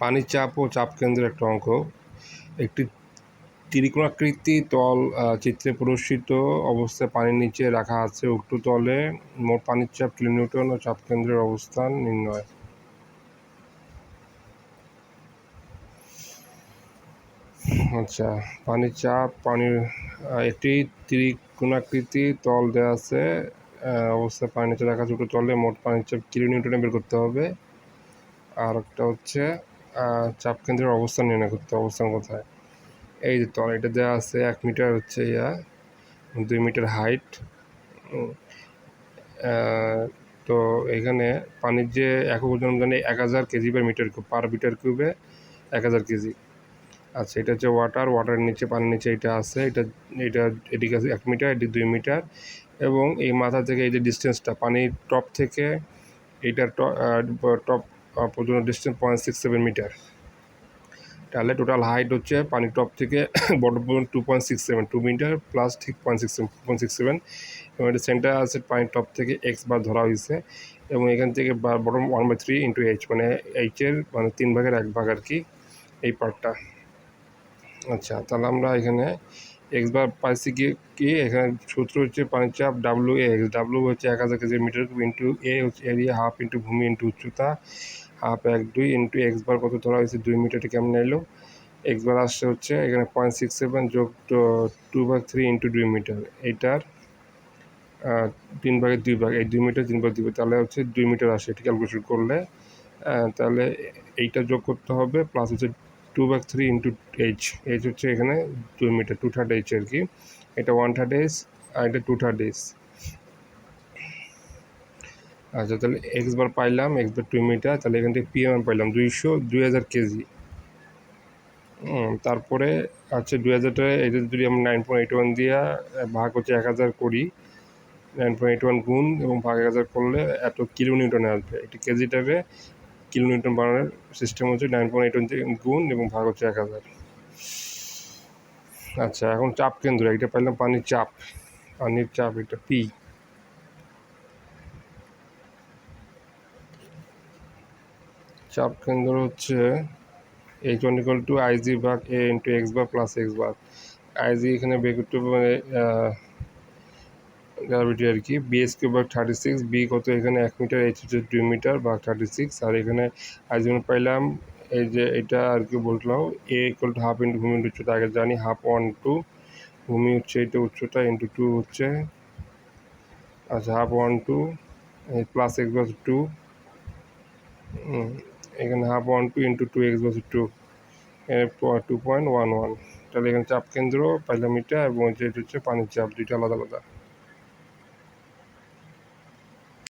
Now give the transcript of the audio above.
পানির চাপ ও চাপ কেন্দ্রের একটা অঙ্ক একটি ত্রিকোণাকৃতি তল চিত্রে প্রদর্শিত। অবস্থায় পানির নিচে রাখা আছে উক্ত তলে। মোট পানির চাপ কিলোনিউটন ও চাপ কেন্দ্রের অবস্থান নির্ণয়। আচ্ছা পানির চাপ, পানির একটি ত্রিকোণাকৃতি তল দেওয়া আছে। অবস্থায় পানির নিচে রাখা আছে উক্ত তলে। মোট পানির চাপ কিলোনিউটনে বের করতে হবে। আর একটা হচ্ছে আহ, চাপ কেন্দ্রের অবস্থান নির্ণয় করতে অবস্থান কোথায়? এই যে তল এটা দেওয়া আছে এক মিটার হচ্ছে ইয়া দুই মিটার হাইট। তো এখানে পানির যে একক ওজন জানি এক হাজার kg per metre cube per metre কিউবে এক হাজার কেজি। আচ্ছা এটা হচ্ছে ওয়াটার ওয়াটারের নিচে পানির নিচে এটা আছে এটা এটা এদিকে আছে এক মিটার এটি দুই মিটার। এবং এই মাথা থেকে এই যে ডিস্টেন্সটা পানির টপ থেকে এইটার টপ পর্যন্ত distance point six seven metre তাহলে টোটাল হাইট হচ্ছে পানির টপ থেকে বটম পর্যন্ত two point six seven two metre plus ঠিক point six point six seven এবং এটা সেন্টার আছে পানির টপ থেকে এক্স বার ধরা হয়েছে। এবং এখান থেকে bottom one by three into H মানে এইচের মানে তিন ভাগের এক ভাগ আর কি এই পার্টটা আচ্ছা তাহলে আমরা এখানে এক্স বার পাইছি কি কি? এখানে সূত্র হচ্ছে পানির চাপ ডাব্লু এক্স ডাব্লু হচ্ছে এক হাজার কেজি মিটার ইন্টু এ হচ্ছে এরিয়া হাফ ইন্টু ভূমি ইন্টু উচ্চতা। হাফ এক, দুই ইন্টু এক্স বার কত ধরা হয়েছে? দুই মিটারটি কেমন এলো? এক্স বার আসছে হচ্ছে এখানে পয়েন্ট সিক্স সেভেন যোগ টু ভাগ থ্রি ইন্টু দুই মিটার। এইটার তিন ভাগের দুই ভাগ। এই দুই মিটার তিন ভাগ দুই ভাগ তাহলে হচ্ছে দুই মিটার আসে। এটি ক্যালকুলেশন করলে তাহলে এইটা যোগ করতে হবে প্লাস হচ্ছে টু ভাগ থ্রি ইন্টু এইচ এইচ হচ্ছে এখানে দুই মিটার টু থার্ড এইচ আর কি। এটা ওয়ান থার্ড এইচ আর এটা টু থার্ড এইচ আচ্ছা তাহলে এক্স বার পাইলাম এক্স বার টু মিটার, তাহলে এখান থেকে পিএম পাইলাম দুইশো দুই হাজার কেজি। তারপরে আচ্ছা দুই হাজারটা এটা যদি আমরা নাইন পয়েন্ট এইট ওয়ান দিয়া ভাগ হচ্ছে এক হাজার করি নাইন পয়েন্ট এইট ওয়ান গুণ এবং ভাগ এক হাজার করলে এত কিলো নিউটনে আসবে। একটি কেজিটারে কিলো নিউটন বানানোর সিস্টেম হচ্ছে নাইন পয়েন্ট এইট ওয়ান গুণ এবং ভাগ হচ্ছে এক হাজার। আচ্ছা এখন চাপ কেন্দ্র এটা পাইলাম পানির চাপ পানির চাপ, এটা পি চাপ কেন্দ্র হচ্ছে H one equal to IG ভাগ A into X bar plus X bar IG এখানে হবে মানে গ্র্যাভিটি আর কি। বিএস কিউ ভাগ থার্টি সিক্স বি কত এখানে এক মিটার এইচ হচ্ছে দুই মিটার ভাগ থার্টি সিক্স আর এখানে আইজি পাইলাম, এই যে এটা আর কি বললাম A equal to half into ভূমি উচ্চতা, আগে জানি হাফ ওয়ান টু ভূমি হচ্ছে এটা উচ্চতা ইন্টু টু হচ্ছে। আচ্ছা half one two plus X বাস টু এখানে half one two into two X বাস two two point one one তাহলে এখানে চাপ কেন্দ্র পাইলাম এবং যেটা হচ্ছে পানির চাপ, দুইটা আলাদা আলাদা।